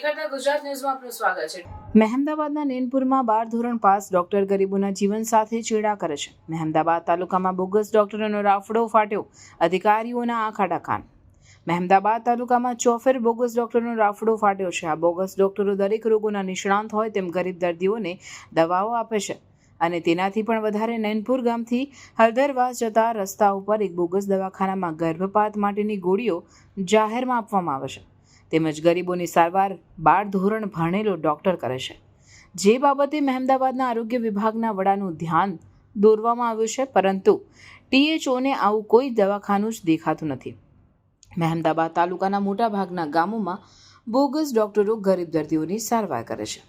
ગુજરાત ન્યૂઝમાં આપનું સ્વાગત છે. મહેમદાબાદના નેનપુરમાં બાર ધોરણ પાસ ડોક્ટર ગરીબોના જીવન સાથે ચેડા કરે છે. મહેમદાબાદ તાલુકામાં બોગસ ડોક્ટરોનો રાફડો ફાટ્યો. અધિકારીઓના આખાડા ખાન. મહેમદાબાદ તાલુકામાં ચોફેર બોગસ ડોક્ટરનો રાફડો ફાટ્યો છે. આ બોગસ ડોક્ટરો દરેક રોગોના નિષ્ણાંત હોય તેમ ગરીબ દર્દીઓને દવાઓ આપે છે. અને તેનાથી પણ વધારે નૈનપુર ગામથી હળદરવાસ જતા રસ્તા ઉપર એક બોગસ દવાખાનામાં ગર્ભપાત માટેની ગોળીઓ જાહેરમાં આપવામાં આવે છે. તેમજ ગરીબોની સારવાર બાર ધોરણ ભણેલો ડૉક્ટર કરે છે. જે બાબતે મહેમદાબાદના આરોગ્ય વિભાગના વડાનું ધ્યાન દોરવામાં આવ્યું છે, પરંતુ ટીએચઓને આવું કોઈ દવાખાનું જ દેખાતું નથી. મહેમદાબાદ તાલુકાના મોટાભાગના ગામોમાં બોગસ ડૉક્ટરો ગરીબ દર્દીઓની સારવાર કરે છે.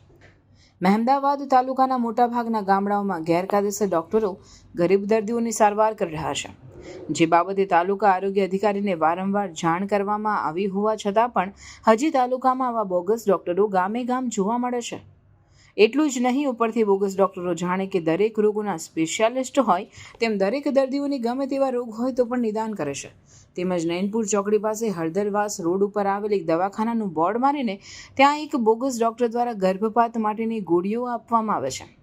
મહેમદાબાદ તાલુકાના મોટાભાગના ગામડાઓમાં ગેરકાયદેસર ડૉક્ટરો ગરીબ દર્દીઓની સારવાર કરી રહ્યા છે. જે બાબતે તાલુકા આરોગ્ય અધિકારીને વારંવાર જાણ કરવામાં આવી હોવા છતાં પણ હજી તાલુકામાં આવા બોગસ ડૉક્ટરો ગામે ગામ જોવા મળે છે. એટલું જ નહીં, ઉપરથી બોગસ ડૉક્ટરો જાણે કે દરેક રોગોના સ્પેશિયાલિસ્ટ હોય, તેમ દરેક દર્દીઓની ગમે તેવા રોગ હોય તો પણ નિદાન કરે છે. તેમજ નૈનપુર ચોકડી પાસે હળદરવાસ રોડ ઉપર આવેલ દવાખાનાનું બોર્ડ મારીને ત્યાં એક બોગસ ડૉક્ટર દ્વારા ગર્ભપાત માટેની ગોળીઓ આપવામાં આવે છે.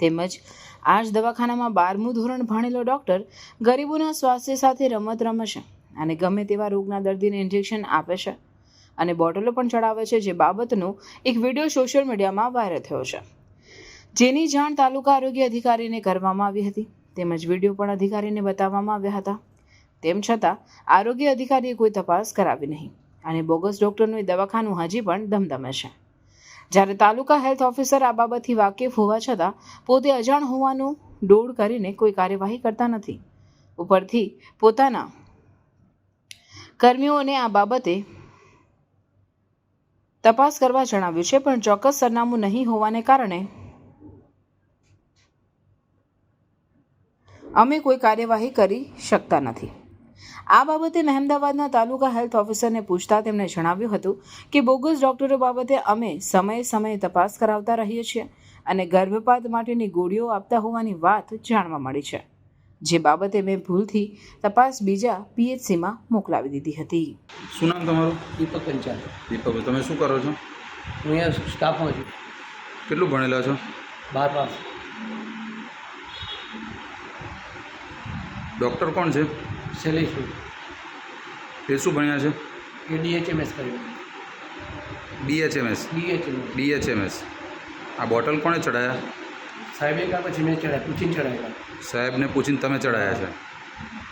તેમજ આ જ દવાખાનામાં બારમું ધોરણ ભણેલો ડૉક્ટર ગરીબોના સ્વાસ્થ્ય સાથે રમત રમશે અને ગમે તેવા રોગના દર્દીને ઇન્જેક્શન આપે છે. અને બોટલો પણ ચડાવે છે, જે બાબતનો એક વીડિયો સોશિયલ મીડિયામાં વાયરલ થયો છે. જેની જાણ તાલુકા આરોગ્ય અધિકારીને કરવામાં આવી હતી. તેમજ વીડિયો પણ અધિકારીને બતાવવામાં આવ્યા હતા. તેમ છતાં, આરોગ્ય અધિકારીએ કોઈ તપાસ કરાવી નહીં. અને બોગસ ડૉક્ટરનું એ દવાખાનું હજી પણ ધમધમે છે. જ્યારે તાલુકા હેલ્થ ઓફિસર આ બાબતથી વાકેફ હોવા છતાં, પોતે અજાણ હોવાનું ડોળ કરીને કોઈ કાર્યવાહી કરતા નથી. ઉપરથી પોતાના કર્મીઓને આ બાબતે તપાસ કરવા જણાવ્યું છે, પણ ચોક્કસ સરનામું નહીં હોવાને કારણે અમે કોઈ કાર્યવાહી કરી શકતા નથી. આ બાબતે મહેમદાવાદના તાલુકા હેલ્થ ઓફિસરને પૂછતા તેમણે જણાવ્યું હતું કે બોગસ ડોક્ટરો બાબતે અમે સમયે સમયે તપાસ કરાવતા રહીએ છીએ અને ગર્ભપાત માટેની ગોળીઓ આપતા હોવાની વાત જાણવા મળી છે. જે બાબતે મેં ભૂલથી તપાસ બીજા પીએચસીમાં મોકલાવી દીધી હતી. શું નામ તમારું? દીપક પંચાલ. દીપકભાઈ તમે શું કરો છો? હું અહીંયા સ્ટાફમાં છું. કેટલું ભણેલા છો? બાર પાસ ડૉક્ટર કોણ છે? શૈલેષ એ શું ભણ્યા છે? એ ડીએચએમએસ કર્યું. ડીએચએમએસ ડીએચએમએસ ડીએચએમએસ આ બોટલ કોણે ચડાયા સાહેબે કા પછી મેં ચડાયા પૂછીને ચડાવેલા સાહેબને પૂછીને તમે ચડાયા છે.